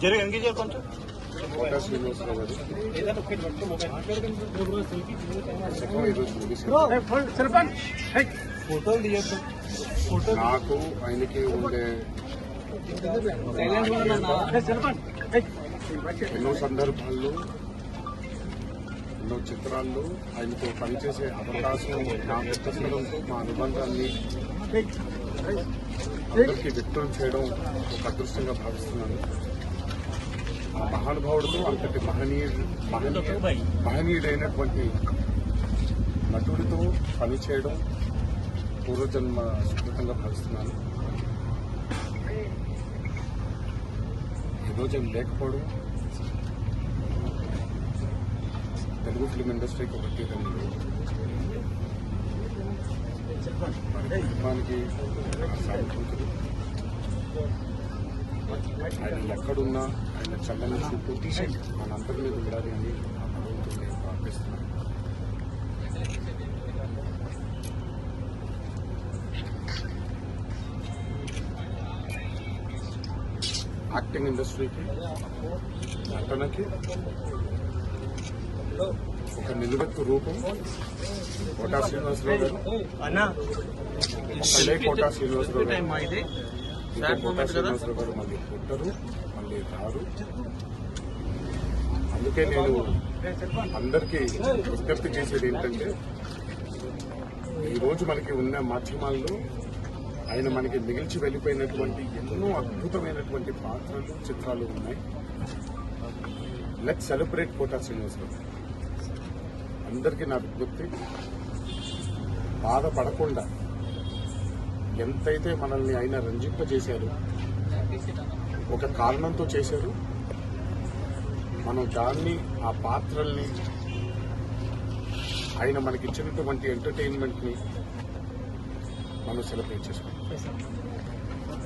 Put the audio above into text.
జరగ ఎంగేజ్ కొంచెం? ఫోటోలు తీయద్దు. ఫోటో నాకు ఆయనకి ఉండే ఎన్నో సందర్భాల్లో ఎన్నో చిత్రాల్లో ఆయనతో పనిచేసే అవకాశం నా వ్యక్తిత్వంతో మా అనుబంధాన్ని అందరికీ వ్యక్తం చేయడం ఒక అదృష్టంగా భావిస్తున్నాను. ఆ మహానుభావుడితో అంతటి మహనీయుడు మహనీయ మహనీయుడైనటువంటి నటుడితో పనిచేయడం పూర్వజన్మ సుకృతంగా భావిస్తున్నాను. ఈరోజు లేకపోవడం తెలుగు ఫిల్మ్ ఇండస్ట్రీకి ఒక కుటుంబానికి సాగుతుంటుంది ఆయన ఎక్కడున్నా ఆయన చల్లని చూపు మనందరి మీద ఉండాలి అని ఆ భగవంతుడిని నేను ప్రార్థిస్తున్నాను యాక్టింగ్ ఇండస్ట్రీకి నటనకి ఒక నిలువెత్తు రూపం కోటా శ్రీనివాసరావు గారు అన్నా ఒకళ్ళే కోటా శ్రీనివాసరావు టైం గారు మా గారు మళ్ళీ పుట్టరు మళ్ళీ రారు. అందుకే నేను అందరికీ విజ్ఞప్తి చేసేది ఏంటంటే ఈరోజు రోజు మనకి ఉన్న మాధ్యమాల్లో ఆయన మనకి మిగిల్చి వెళ్ళిపోయినటువంటి ఎన్నో అద్భుతమైనటువంటి పాత్రలు చిత్రాలు ఉన్నాయి. Let celebrate Kota Srinivasa Rao. అందరికీ నా విజ్ఞప్తి బాధపడకుండా ఎంతైతే మనల్ని ఆయన రంజింపజేశారు ఒక కారణంతో చేశారు మనం దాన్ని ఆ పాత్రల్ని ఆయన మనకి ఎంటర్టైన్మెంట్ని మనం సెలబ్రేట్ చేసుకుంటాం.